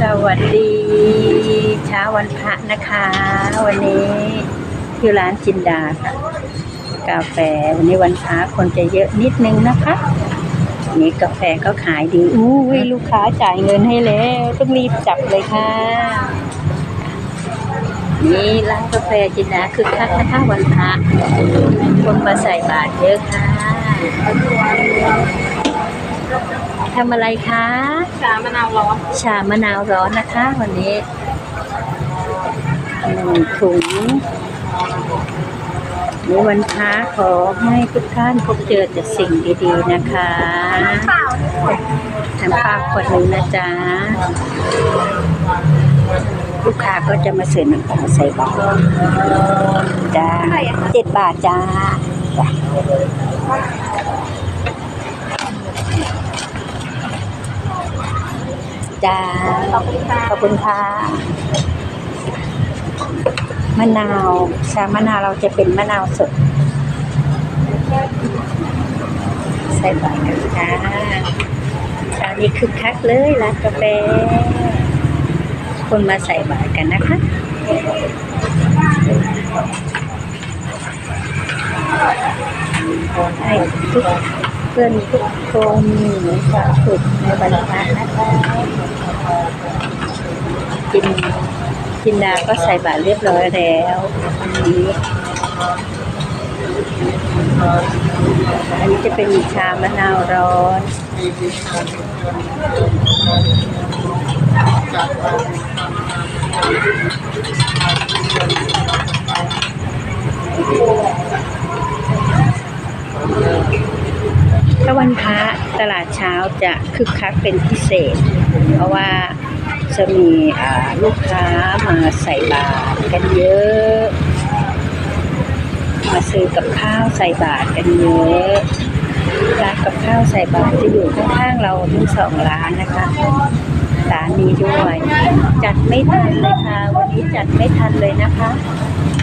สวัสดี เช้าวันพระนะคะ วันนี้ที่ร้านจินดาค่ะ กาแฟวันนี้วันพระคนจะเยอะนิดนึงนะคะนนี้กาแฟก็ขายดีอู้ยลูกค้าจ่ายเงินให้แล้วต้องรีบจับเลยค่ะ นี่ร้านกาแฟจินดาคือคักนะคะวันพระคนมาใส่บาตรเยอะค่ะ ทำอะไรคะ ชามะนาวร้อน ชามะนาวร้อนนะคะ วันนี้หนึ่งถุงในวันพระขอให้ทุกท่านพบเจอแต่สิ่งดีๆนะคะเปล่าน้ำข้าวขวดหนึ่งนะจ๊ะ ลูกค้าก็จะมาเสิร์ฟน้ำข้าวใส่บาตรจ้าเจ็ดบาทจ้า จ้ะจ้าขอบคุณค่ะขอบคุณค่ะมะนาวชามะนาวเราจะเป็นมะนาวสด ใส่บาตรกันค่ะเช้านี้คึกคักเลยร้านกาแฟคนมาใส่บาตรกันนะคะให้ทุกเพื่อนทุกคนมีความสุขในวันพระนะคะกินกินดาก็ใส่บาตรเรียบร้อยแล้วอันนี้อันนี้จะเป็นชามะนาวร้อน วันพระตลาดเช้าจะคึกคักเป็นพิเศษ เพราะว่าจะมีลูกค้ามาใส่บาตรกันเยอะ มาซื้อกับข้าวใส่บาตรกันเยอะร้านกับข้าวใส่บาตรจะอยู่ข้างๆเราทั้งสองร้านนะคะร้านนี้ด้วย จัดไม่ทันเลยค่ะ วันนี้จัดไม่ทันเลยนะคะ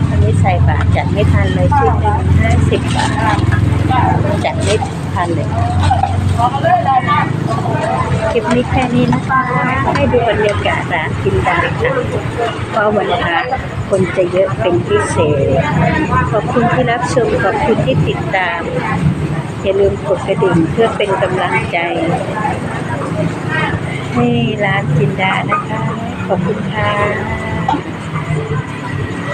วันนี้ใส่บาตรจัดไม่ทันเลยชุดหนึ่งห้าสิบบาท ทันเลยคลิปนี้แค่นี้นะคะ ให้ดูบรรยากาศร้านกินดาค่ะเพราะวันพระคนจะเยอะเป็นพิเศษ ขอบคุณที่รับชม ขอบคุณที่ติดตาม อย่าลืมกดกระดิ่งเพื่อเป็นกำลังใจ ให้ร้านจินดานะคะ ขอบคุณค่ะ